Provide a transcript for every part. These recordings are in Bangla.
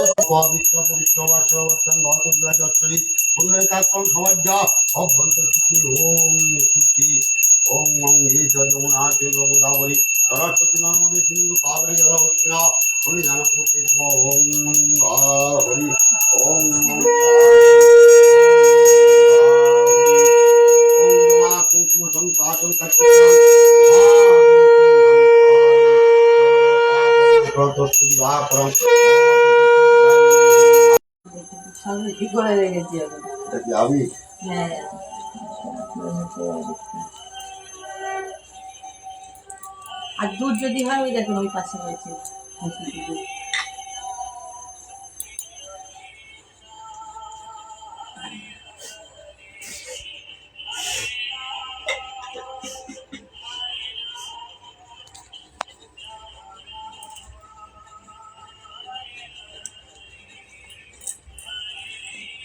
পবিত্র পবিত্র বাসবর্তন গতব্য যশ্বরী পুনরেকাত্ম সমাজ্ঞা অভ্যন্তর সুখী ওম সুখী ওম ওম গীত যমুনা দেব গোদাবরী সরস্বতী নর্মদে সিন্ধু কাবেরী জলবৎনা আমি জানপুরকে ওম আ হরি ওম ওম নমা কুসুম সংকাশন কি করে রেখেছি আমি? আমি? হ্যাঁ। আর দুধ যদি হয় ওই দেখুন ওই পাশে রয়েছে।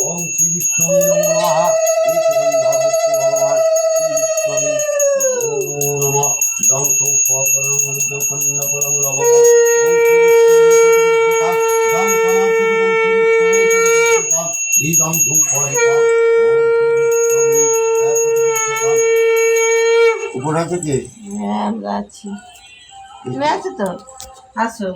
ওম শ্রী বিষ্ণুবে নমো নমঃ এই সুগন্ধাবস্তু ইদং ধূপরিতাম উপরে আছে কে? হ্যাঁ আছি। তুমি আছো তো? আসো।